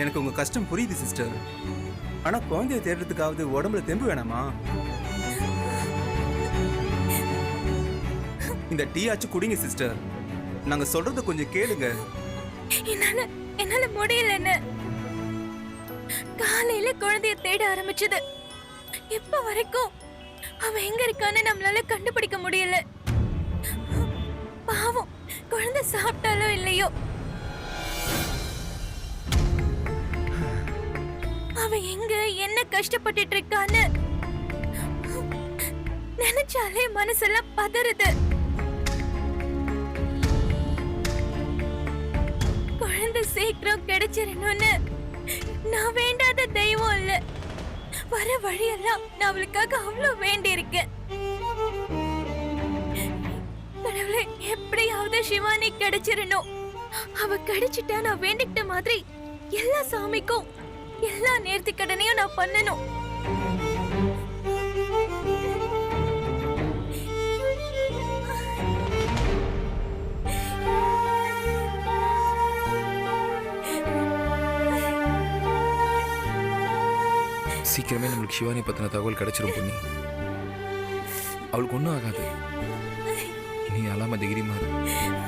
எனக்கு உங்க கஷ்டம் புரியுது சிஸ்டர் ஆனா குழந்தைய தேடுறதுக்காவது உடம்புல தெம்பு வேணாமா? இந்த டீ ஆச்சு குடிங்க சிஸ்டர் நாங்க சொல்றத கொஞ்சம் கேளுங்க. என்னால என்னால முடியலன்னு. காலையில குழந்தைய தேட ஆரம்பிச்சது. இப்ப வரைக்கும் அவன் எங்க இருக்கான்னு நம்மளால கண்டுபிடிக்க முடியல. பாவம் குழந்தை சாப்பிட்டாலோ இல்லையோ. அவ எங்க என்ன கஷ்டப்பட்டுட்டு இருக்கான்னு நினைச்சாலே மனசெல்லாம் பதறுது. குழந்தை சீக்கிரம் கிடைச்சிடணும்னு நான் வேண்டாத தெய்வம் இல்ல. வர வழியெல்லாம் நான் அவளுக்காக அவ்வளவு வேண்டி இருக்கேன் எப்படியாவது சிவானி கிடைச்சிடணும் அவ கிடைச்சிட்டா நான் வேண்டிக்கிட்ட மாதிரி எல்லா சாமிக்கும் எல்லா நேர்த்தி கடனையும் நான் பண்ணணும். சீக்கிரமே நம்மளுக்கு சிவானி பத்தின தகவல் கிடைச்சிரும் பொண்ணி அவளுக்கு ஒன்றும் ஆகாது. நீ அலாம தைரியமா இரு.